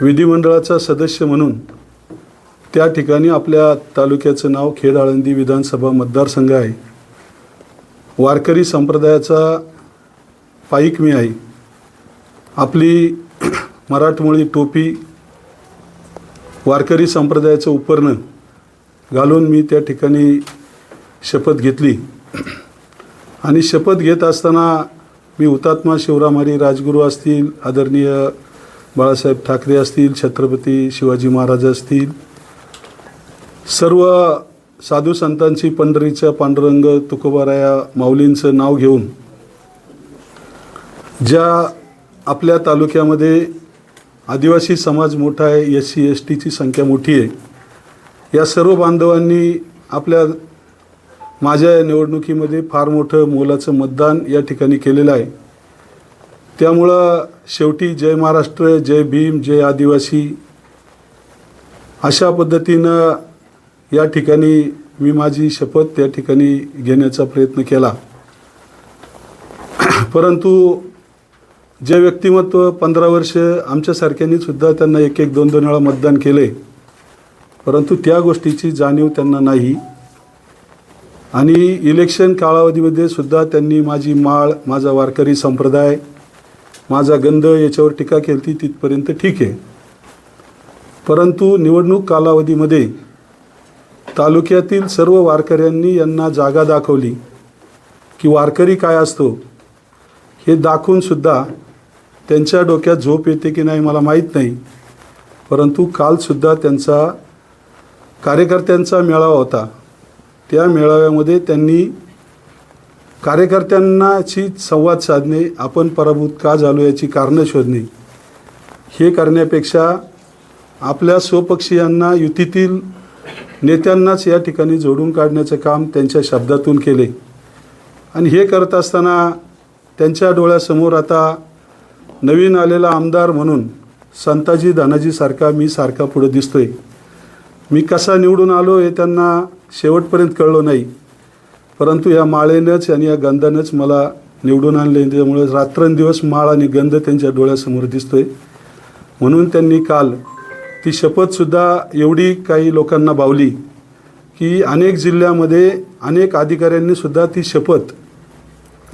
विधिमंडळाचा सदस्य म्हणून त्या ठिकाणी आपल्या तालुक्याचं नाव खेड आळंदी विधानसभा मतदारसंघ आहे. वारकरी संप्रदायाचा पाईक मी आहे. आपली मराठमोळी टोपी वारकरी संप्रदायाचं उपरणं घालून मी त्या ठिकाणी शपथ घेतली. आणि शपथ घेत असताना मी हुतात्मा शिवरामारी राजगुरू असतील आदरणीय बाळासाहेब ठाकरे असतील छत्रपती शिवाजी महाराज असतील सर्व साधू संतांची पंढरीच्या पांडुरंग तुकोबाराया माऊलींचं नाव घेऊन ज्या आपल्या तालुक्यामध्ये आदिवासी समाज मोठा आहे एस सी एस टीची संख्या मोठी आहे या सर्व बांधवांनी आपल्या माझ्या या निवडणुकीमध्ये फार मोठं मोलाचं मतदान या ठिकाणी केलेलं आहे. त्यामुळं शेवटी जय महाराष्ट्र जय भीम जय आदिवासी अशा पद्धतीनं या ठिकाणी मी माझी शपथ त्या ठिकाणी घेण्याचा प्रयत्न केला. परंतु जे व्यक्तिमत्व पंधरा वर्ष आमच्यासारख्यांनी सुद्धा त्यांना एक एक दोन दोन वेळा मतदान केले परंतु त्या गोष्टीची जाणीव त्यांना नाही. आणि इलेक्शन कालावधीमध्ये सुद्धा त्यांनी माझी माळ माझा वारकरी संप्रदाय माझा गंध याच्यावर टीका केली ती तिथपर्यंत ठीक आहे. परंतु निवडणूक कालावधीमध्ये तालुक्यातील सर्व वारकऱ्यांनी यांना जागा दाखवली. की वारकरी काय असतो हे दाखवूनसुद्धा त्यांच्या डोक्यात झोप येते की नाही मला माहीत नाही. परंतु कालसुद्धा त्यांचा कार्यकर्त्यांचा मेळावा होता. त्या मेळाव्यामध्ये त्यांनी कार्यकर्त्यांनाची संवाद साधणे आपण पराभूत का झालो याची कारणं शोधणे हे करण्यापेक्षा आपल्या स्वपक्षीयांना युतीतील नेत्यांनाच या ठिकाणी जोडून काढण्याचं काम त्यांच्या शब्दातून केले. आणि हे करत असताना त्यांच्या डोळ्यासमोर आता नवीन आलेला आमदार म्हणून संताजी धनाजीसारखा मी सारखा पुढं दिसतोय. मी कसा निवडून आलो हे त्यांना शेवटपर्यंत कळलो नाही. परंतु या माळेनंच आणि या गंधानंच मला निवडून आणले. त्यामुळे रात्रंदिवस माळ आणि गंध त्यांच्या डोळ्यासमोर दिसतोय. म्हणून त्यांनी काल ती शपथसुद्धा एवढी काही लोकांना बावली की अनेक जिल्ह्यामध्ये अनेक अधिकाऱ्यांनीसुद्धा ती शपथ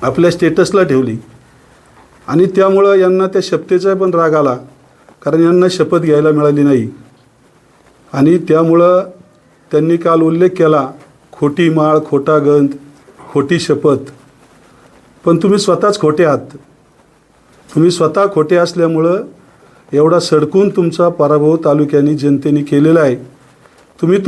आपल्या स्टेटसला ठेवली. आणि त्यामुळं यांना त्या शपथेचा पण राग आला कारण यांना शपथ घ्यायला मिळाली नाही. आणि त्यामुळं त्यांनी काल उल्लेख केला खोटी माळ खोटा गंध खोटी शपथ. पण तुम्ही स्वतःच खोटे आहात. तुम्ही स्वतः खोटे असल्यामुळं एवढा सडकून तुमचा पराभव तालुक्याने जनतेने केलेला आहे. तुम्ही तु